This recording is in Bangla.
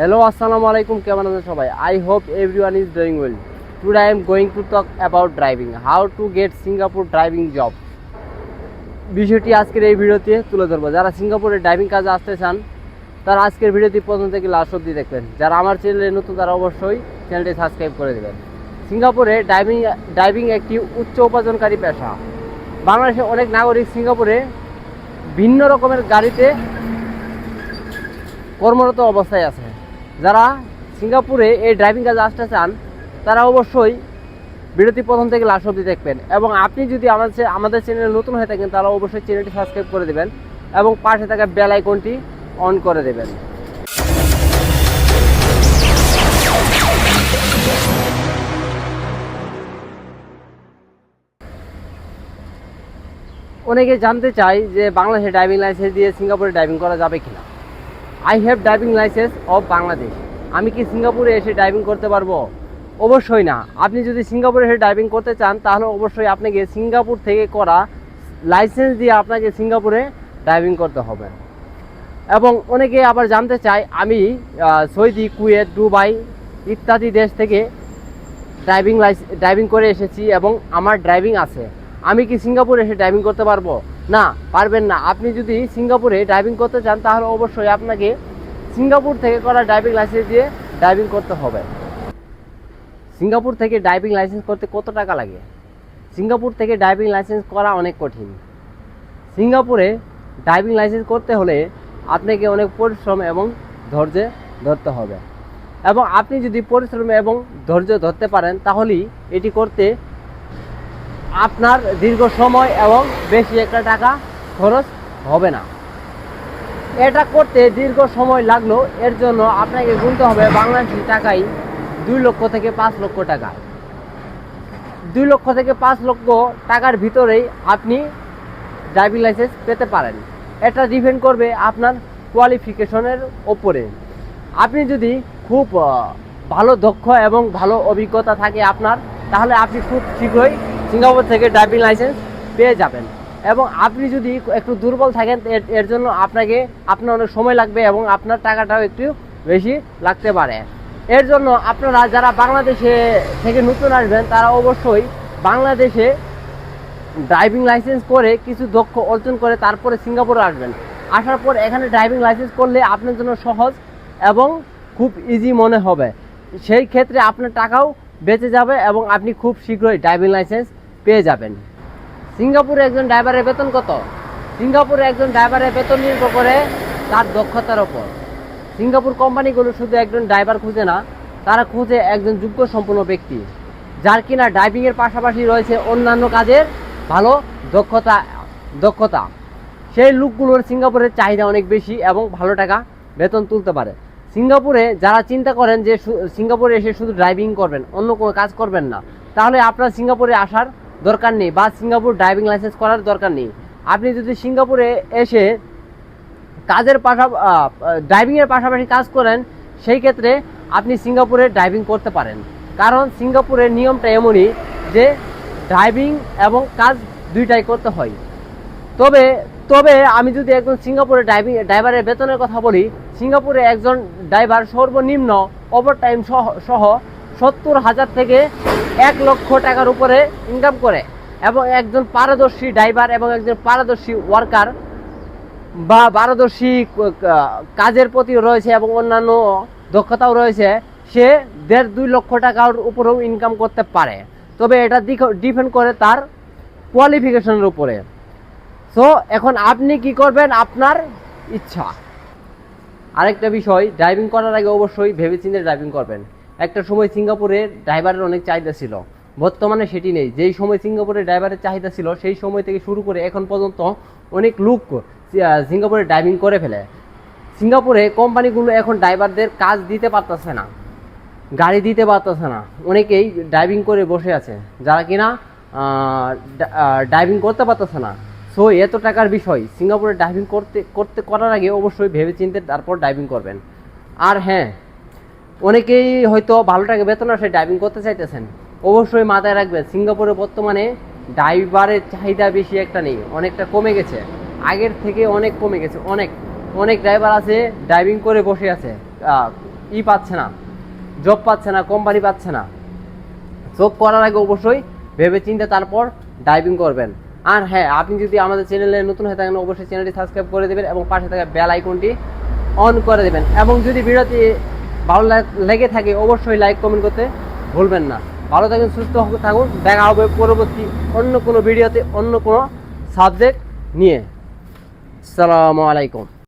হ্যালো আসসালামু আলাইকুম, কেমন আছেন সবাই? I hope everyone is doing well today I am going to talk about driving how to get Singapore driving job বিষয়টি আজকের এই ভিডিওতে তুলে ধরবো। যারা সিঙ্গাপুরে ড্রাইভিং কাজে আসতে চান, তারা আজকের ভিডিওটি প্রথম থেকে লাস্ট অব্দি দেখবেন। যারা আমার চ্যানেলে নতুন, তারা অবশ্যই চ্যানেলটি সাবস্ক্রাইব করে দেবেন। সিঙ্গাপুরে ড্রাইভিং ড্রাইভিং একটি উচ্চ উপার্জনকারী পেশা। বাংলাদেশের অনেক নাগরিক সিঙ্গাপুরে ভিন্ন রকমের গাড়িতে কর্মরত অবস্থায় আছে। যারা সিঙ্গাপুরে এই ড্রাইভিং কাজে আসতে চান, তারা অবশ্যই ভিডিওটি প্রথম থেকে লাস্ট অবধি দেখবেন। এবং আপনি যদি আমাদের আমাদের চ্যানেলে নতুন হয়ে থাকেন, তাহলে অবশ্যই চ্যানেলটি সাবস্ক্রাইব করে দেবেন এবং পাশে থাকা বেল আইকনটি অন করে দেবেন। অনেকে জানতে চাই যে বাংলাদেশে ড্রাইভিং লাইসেন্স দিয়ে সিঙ্গাপুরে ড্রাইভিং করা যাবে কিনা। I have driving licence of Bangladesh আমি কি সিঙ্গাপুরে এসে ড্রাইভিং করতে পারব? অবশ্যই না। আপনি যদি সিঙ্গাপুরে এসে ড্রাইভিং করতে চান, তাহলে অবশ্যই আপনাকে সিঙ্গাপুর থেকে করা লাইসেন্স দিয়ে আপনাকে সিঙ্গাপুরে ড্রাইভিং করতে হবে। এবং অনেকে আবার জানতে চায়, আমি সৌদি, কুয়েত, দুবাই ইত্যাদি দেশ থেকে ড্রাইভিং লাইসেন্স ড্রাইভিং করে এসেছি এবং আমার ড্রাইভিং আছে। আমি কি সিঙ্গাপুরে এসে ড্রাইভিং করতে পারব? না, পারবেন না। আপনি যদি সিঙ্গাপুরে ড্রাইভিং করতে চান, তাহলে অবশ্যই আপনাকে সিঙ্গাপুর থেকে করা ড্রাইভিং লাইসেন্স দিয়ে ড্রাইভিং করতে হবে। সিঙ্গাপুর থেকে ড্রাইভিং লাইসেন্স করতে কত টাকা লাগে? সিঙ্গাপুর থেকে ড্রাইভিং লাইসেন্স করা অনেক কঠিন। সিঙ্গাপুরে ড্রাইভিং লাইসেন্স করতে হলে আপনাকে অনেক পরিশ্রম এবং ধৈর্য ধরতে হবে। এবং আপনি যদি পরিশ্রম এবং ধৈর্য ধরতে পারেন, তাহলেই এটি করতে আপনার দীর্ঘ সময় এবং বেশি একটা টাকা খরচ হবে না। এটা করতে দীর্ঘ সময় লাগল, এর জন্য আপনাকে গুনতে হবে বাংলাদেশি টাকায় দুই লক্ষ থেকে পাঁচ লক্ষ টাকা। দুই লক্ষ থেকে পাঁচ লক্ষ টাকার ভিতরেই আপনি ড্রাইভিং লাইসেন্স পেতে পারেন। এটা ডিপেন্ড করবে আপনার কোয়ালিফিকেশনের ওপরে। আপনি যদি খুব ভালো দক্ষ এবং ভালো অভিজ্ঞতা থাকে আপনার, তাহলে আপনি খুব শীঘ্রই সিঙ্গাপুর থেকে ড্রাইভিং লাইসেন্স পেয়ে যাবেন। এবং আপনি যদি একটু দুর্বল থাকেন, এর জন্য আপনাকে, আপনার অনেক সময় লাগবে এবং আপনার টাকাটাও একটু বেশি লাগতে পারে। এর জন্য আপনারা যারা বাংলাদেশে থেকে নতুন আসবেন, তারা অবশ্যই বাংলাদেশে ড্রাইভিং লাইসেন্স করে কিছু দক্ষ অর্জন করে তারপরে সিঙ্গাপুরে আসবেন। আসার পর এখানে ড্রাইভিং লাইসেন্স করলে আপনার জন্য সহজ এবং খুব ইজি মনে হবে। সেই ক্ষেত্রে আপনার টাকাও বেঁচে যাবে এবং আপনি খুব শীঘ্রই ড্রাইভিং লাইসেন্স পেয়ে যাবেন। সিঙ্গাপুরে একজন ড্রাইভারের বেতন কত? সিঙ্গাপুরে একজন ড্রাইভারের বেতন নির্ভর করে তার দক্ষতার ওপর। সিঙ্গাপুর কোম্পানিগুলো শুধু একজন ড্রাইভার খুঁজে না, তারা খুঁজে একজন যোগ্য সম্পন্ন ব্যক্তি, যার কিনা ড্রাইভিংয়ের পাশাপাশি রয়েছে অন্যান্য কাজের ভালো দক্ষতা দক্ষতা। সেই লোকগুলোর সিঙ্গাপুরের চাহিদা অনেক বেশি এবং ভালো টাকা বেতন তুলতে পারে। সিঙ্গাপুরে যারা চিন্তা করেন যে সিঙ্গাপুরে এসে শুধু ড্রাইভিং করবেন, অন্য কোনো কাজ করবেন না, তাহলে আপনার সিঙ্গাপুরে আসার দরকার নেই বা সিঙ্গাপুর ড্রাইভিং লাইসেন্স করার দরকার নেই। আপনি যদি সিঙ্গাপুরে এসে কাজের পাশা ড্রাইভিংয়ের পাশাপাশি কাজ করেন, সেই ক্ষেত্রে আপনি সিঙ্গাপুরে ড্রাইভিং করতে পারেন। কারণ সিঙ্গাপুরের নিয়মটা এমনই যে ড্রাইভিং এবং কাজ দুইটাই করতে হয়। তবে তবে আমি যদি একজন সিঙ্গাপুরে ড্রাইভিং ড্রাইভারের বেতনের কথা বলি, সিঙ্গাপুরে একজন ড্রাইভার সর্বনিম্ন ওভার টাইম সহ সহ সত্তর হাজার থেকে এক লক্ষ টাকার উপরে ইনকাম করে এবং একজন পারদর্শী ড্রাইভার এবং একজন পারদর্শী ওয়ার্কার বা পারদর্শী কাজের প্রতি রয়েছে এবং অন্যান্য দক্ষতাও রয়েছে, সে দেড় দুই লক্ষ টাকার উপরেও ইনকাম করতে পারে। তবে এটা ডিপেন্ড করে তার কোয়ালিফিকেশনের উপরে। সো এখন আপনি কি করবেন? আপনার ইচ্ছা। আরেকটা বিষয় ড্রাইভিং করার আগে অবশ্যই ভেবেচিন্তে ড্রাইভিং করবেন। একটা সময় সিঙ্গাপুরে ড্রাইভারের অনেক চাহিদা ছিল। বর্তমানে সেটি নেই। যেই সময় সিঙ্গাপুরে ড্রাইভারের চাহিদা ছিল, সেই সময় থেকে শুরু করে এখন পর্যন্ত অনেক লোক সিঙ্গাপুরে ড্রাইভিং করে ফেলে। সিঙ্গাপুরে কোম্পানিগুলো এখন ড্রাইভারদের কাজ দিতে পারতেছে না, গাড়ি দিতে পারতেছে না। অনেকেই ড্রাইভিং করে বসে আছে, যারা কিনা ড্রাইভিং করতে পারতেছে না। সো, এত টাকার বিষয়, সিঙ্গাপুরে ড্রাইভিং করতে করতে করার আগে অবশ্যই ভেবে চিনতে তারপর ড্রাইভিং করবেন। আর হ্যাঁ অনেকেই হয়তো ভালো টাকা বেতন আসে ড্রাইভিং করতে চাইতেছেন। অবশ্যই মাথায় রাখবেন, সিঙ্গাপুরে বর্তমানে ড্রাইভারের চাহিদা বেশি একটা নেই, অনেকটা কমে গেছে। আগের থেকে অনেক কমে গেছে, অনেক। অনেক ড্রাইভার আছে ড্রাইভিং করে বসে আছে ই পাচ্ছে না জব পাচ্ছে না কোম্পানি পাচ্ছে না। জব করার আগে অবশ্যই ভেবে চিন্তে তারপর ডাইভিং করবেন। আর হ্যাঁ আপনি যদি আমাদের চ্যানেলে নতুন হয়ে থাকেন, অবশ্যই চ্যানেলটি সাবস্ক্রাইব করে দেবেন এবং পাশে থাকা বেল আইকনটি অন করে দেবেন। এবং যদি ভিডিওটি ভালো লাগ- থাকে, অবশ্যই লাইক কমেন্ট করতে ভুলবেন না। ভালো থাকুন, সুস্থ থাকুন। দেখা হবে পরবর্তী অন্য কোনো ভিডিওতে অন্য কোনো সাবজেক্ট নিয়ে। আসসালামু আলাইকুম।